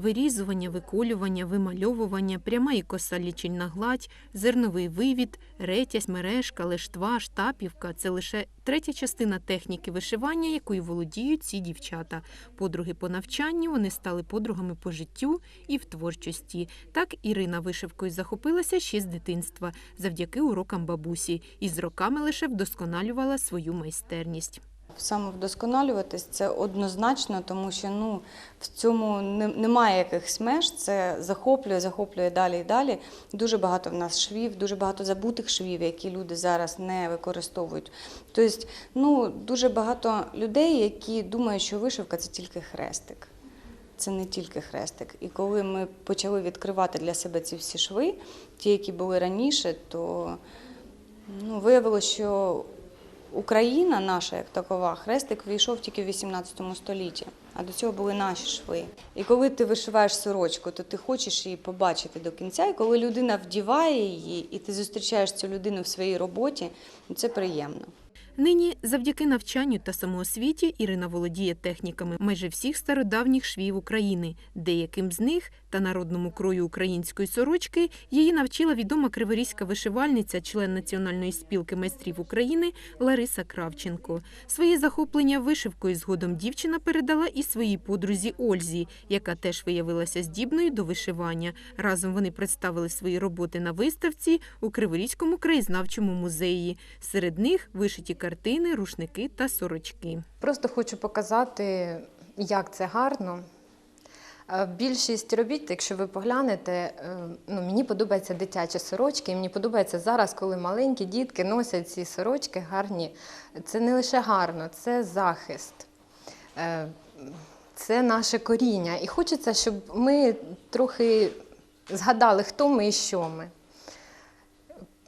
вирізування, виколювання, вимальовування, пряма і коса лічильна гладь, зерновий вивід, ретязь, мережка, лештва, штапівка це лише третя частина техніки вишивання, якою володіють ці дівчата. Подруги по навчанню вони стали подругами по життю і в творчості. Так Ірина вишивкою захопилася ще з дитинства завдяки урокам бабусі і з роками лише вдосконалювала свою майстерність. Самовдосконалюватись це однозначно, тому що ну, в цьому немає якихось меж. Це захоплює, захоплює далі і далі. Дуже багато в нас швів, дуже багато забутих швів, які люди зараз не використовують. Тобто, ну, дуже багато людей, які думають, що вишивка це тільки хрестик. Це не тільки хрестик. І коли ми почали відкривати для себе ці всі шви, ті, які були раніше, то ну, виявилося, що Україна наша як такова, хрестик війшов тільки в 18 столітті, а до цього були наші шви. І коли ти вишиваєш сорочку, то ти хочеш її побачити до кінця. І коли людина вдіває її, і ти зустрічаєш цю людину в своїй роботі, це приємно. Нині, завдяки навчанню та самоосвіті, Ірина володіє техніками майже всіх стародавніх швів України. Деяким з них та народному крою української сорочки її навчила відома криворізька вишивальниця, член Національної спілки майстрів України Лариса Кравченко. Своє захоплення вишивкою згодом дівчина передала і своїй подрузі Ользі, яка теж виявилася здібною до вишивання. Разом вони представили свої роботи на виставці у Криворізькому краєзнавчому музеї. Серед них вишиті картини, рушники та сорочки. Просто хочу показати, як це гарно. Е, Більшість робіт, якщо ви поглянете, е, ну, мені подобаються дитячі сорочки. І мені подобається зараз, коли маленькі дітки носять ці сорочки гарні. Це не лише гарно, це захист, Е, це наше коріння. І хочеться, щоб ми трохи згадали, хто ми і що ми.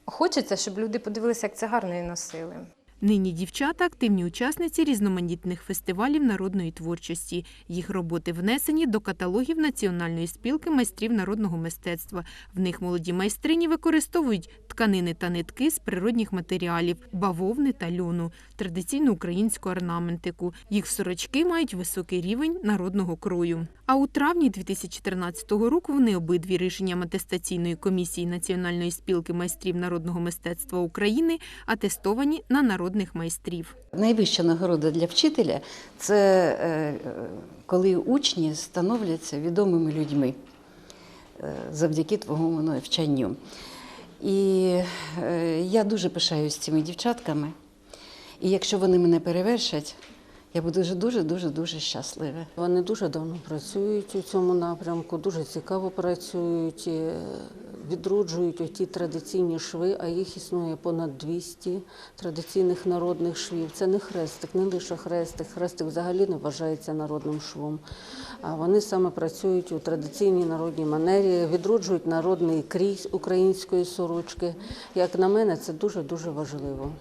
Хочеться, щоб люди подивилися, як це гарно і носили. Нині дівчата активні учасниці різноманітних фестивалів народної творчості. Їх роботи внесені до каталогів Національної спілки майстрів народного мистецтва. В них молоді майстрині використовують тканини та нитки з природних матеріалів, бавовни та льону, традиційну українську орнаментику. Їх сорочки мають високий рівень народного крою. А у травні 2014 року вони обидві рішенням атестаційної комісії Національної спілки майстрів народного мистецтва України атестовані на народних майстрів. Найвища нагорода для вчителя це е, коли учні становляться відомими людьми е, завдяки твого навчанню. І е, я дуже пишаюсь цими дівчатками. І якщо вони мене перевершать, я буду дуже дуже дуже дуже щаслива. Вони дуже давно працюють у цьому напрямку, дуже цікаво працюють, відроджують ті традиційні шви, а їх існує понад 200 традиційних народних швів. Це не хрестик, не лише хрестик. Хрестик взагалі не вважається народним швом. А вони саме працюють у традиційній народній манері, відроджують народний крій української сорочки. Як на мене, це дуже дуже важливо.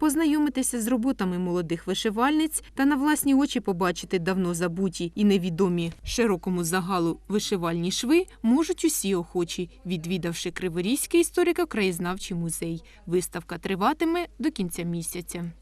Познайомитися з роботами молодих вишивальниць та на власні очі побачити давно забуті і невідомі широкому загалу вишивальні шви можуть усі охочі, відвідавши Криворізький історико-краєзнавчий музей. Виставка триватиме до кінця місяця.